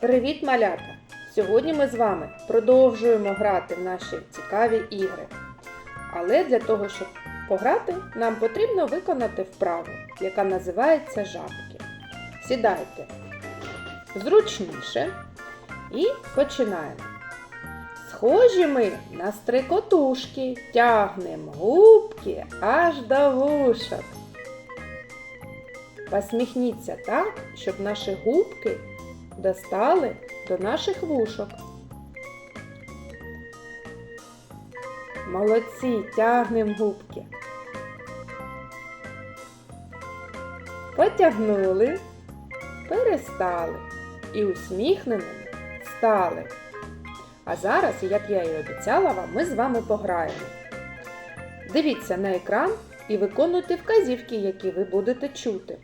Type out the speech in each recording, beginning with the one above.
Привіт, малята! Сьогодні ми з вами продовжуємо грати в наші цікаві ігри. Але для того, щоб пограти, нам потрібно виконати вправу, яка називається жабки. Сідайте зручніше і починаємо. Схожі ми на стрикотушки, тягнемо губки аж до вушок. Посміхніться так, щоб наші губки достали до наших вушок. Молодці, тягнемо губки. Потягнули, перестали і усміхненими стали. А зараз, як я і обіцяла вам, ми з вами пограємо. Дивіться на екран і виконуйте вказівки, які ви будете чути.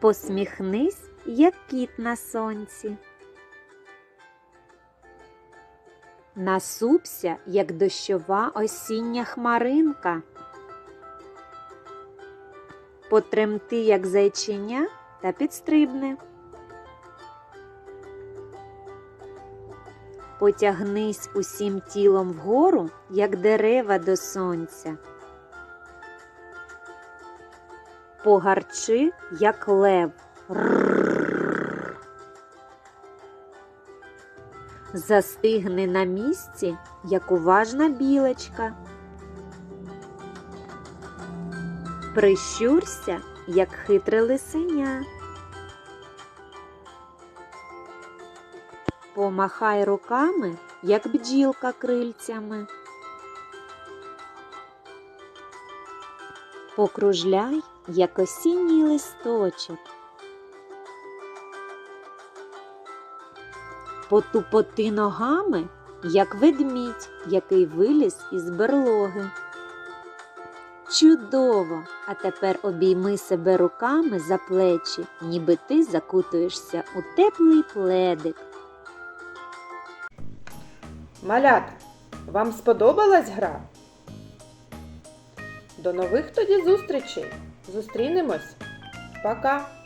Посміхнись, як кіт на сонці. Насупся, як дощова осіння хмаринка. Потремти, як зайченя, та підстрибни. Потягнись усім тілом вгору, як дерева до сонця. Погарчи, як лев. Застигни на місці, як уважна білочка. Прищурся, як хитре лисеня. Помахай руками, як бджілка крильцями. Покружляй, як осінній листочок. Потупоти ногами, як ведмідь, який виліз із берлоги. Чудово! А тепер обійми себе руками за плечі, ніби ти закутуєшся у теплий пледик. Малята, вам сподобалась гра? До нових тоді зустрічей! Зустрінемось! Пока!